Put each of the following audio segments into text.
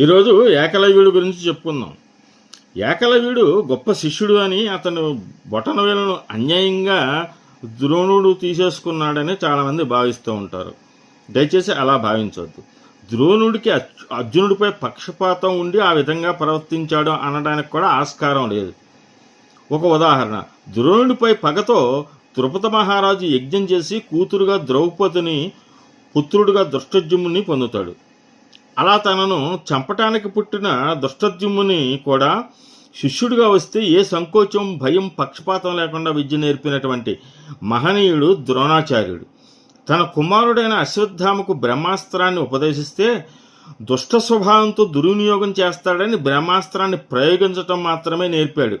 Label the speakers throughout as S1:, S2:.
S1: ఈరోజు ఏకలవ్యుడి గురించి చెప్పుకుందాం. ఏకలవ్యుడు గొప్ప శిష్యుడు అని అతను బొటనవేలను అన్యాయంగా ద్రోణుడు తీసేసుకున్నాడని చాలామంది భావిస్తూ ఉంటారు. దయచేసి అలా భావించవద్దు. ద్రోణుడికి అర్జు- అర్జునుడిపై పక్షపాతం ఉండి ఆ విధంగా ప్రవర్తించాడు అనడానికి కూడా ఆస్కారం లేదు. ఒక ఉదాహరణ. ద్రోణుడిపై పగతో ద్రుపద మహారాజు యజ్ఞం చేసి కూతురుగా ద్రౌపదిని పుత్రుడిగా దృష్టజుమ్ముని పొందుతాడు. అలా తనను చంపటానికి పుట్టిన దుష్టద్యుమ్ముని కూడా శిష్యుడిగా వస్తే ఏ సంకోచం భయం పక్షపాతం లేకుండా విద్య నేర్పినటువంటి మహనీయుడు ద్రోణాచార్యుడు. తన కుమారుడైన అశ్వత్థామకు బ్రహ్మాస్త్రాన్ని ఉపదేశిస్తే దుష్ట స్వభావంతో దుర్వినియోగం చేస్తాడని బ్రహ్మాస్త్రాన్ని ప్రయోగించటం మాత్రమే నేర్పాడు.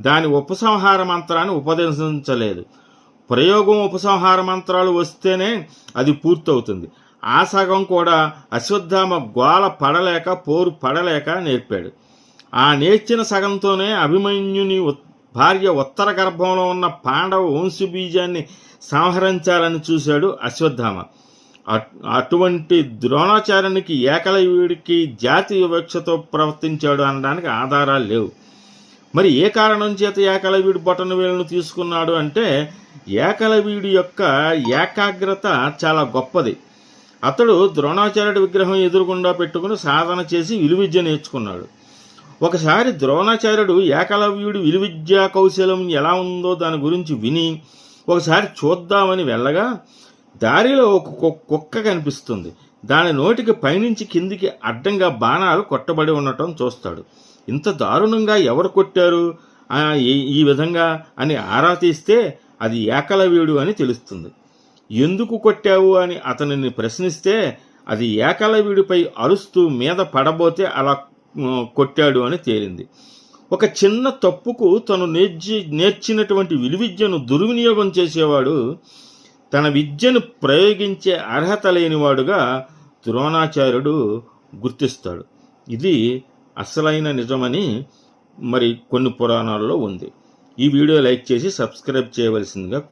S1: దాని ఉపసంహార మంత్రాన్ని ఉపదేశించలేదు. ప్రయోగం ఉపసంహార మంత్రాలు వస్తేనే అది పూర్తవుతుంది. ఆ సగం కూడా అశ్వత్థామ గోల పడలేక పోరు పడలేక నేర్పాడు. ఆ నేర్చిన సగంతోనే అభిమన్యుని భార్య ఉత్తర గర్భంలో ఉన్న పాండవ వంశబీజాన్ని సంహరించాలని చూశాడు అశ్వత్థామ. అటువంటి ద్రోణాచార్యునికి ఏకలవ్యుడికి జాతి వివక్షతో ప్రవర్తించాడు అనడానికి ఆధారాలు లేవు. మరి ఏ కారణం చేత ఏకలవ్యుడు బొటన వేలును తీసుకున్నాడు అంటే ఏకలవ్యుడి యొక్క ఏకాగ్రత చాలా గొప్పది. అతడు ద్రోణాచార్యుడి విగ్రహం ఎదురుగుండా పెట్టుకుని సాధన చేసి విలువిద్య నేర్చుకున్నాడు. ఒకసారి ద్రోణాచార్యుడు ఏకలవ్యుడి విలువిద్యా కౌశలం ఎలా ఉందో దాని గురించి విని ఒకసారి చూద్దామని వెళ్ళగా దారిలో ఒక కు- కుక్క కనిపిస్తుంది. దాని నోటికి పైనుంచి కిందికి అడ్డంగా బాణాలు కొట్టబడి ఉండటం చూస్తాడు. ఇంత దారుణంగా ఎవరు కొట్టారు? ఈ- ఈ విధంగా అని ఆరా తీస్తే అది ఏకలవ్యుడు అని తెలుస్తుంది. ఎందుకు కొట్టావు అని అతనిని ప్రశ్నిస్తే అది ఏకలవీడిపై అరుస్తూ మీద పడబోతే అలా కొట్టాడు అని తేలింది. ఒక చిన్న తప్పుకు తను నేర్చి నేర్చినటువంటి విలువిద్యను దుర్వినియోగం చేసేవాడు తన విద్యను ప్రయోగించే అర్హత లేనివాడుగా ద్రోణాచార్యుడు గుర్తిస్తాడు. ఇది అసలైన నిజమని మరి కొన్ని పురాణాల్లో ఉంది. ఈ వీడియో లైక్ చేసి సబ్స్క్రైబ్ చేయవలసిందిగా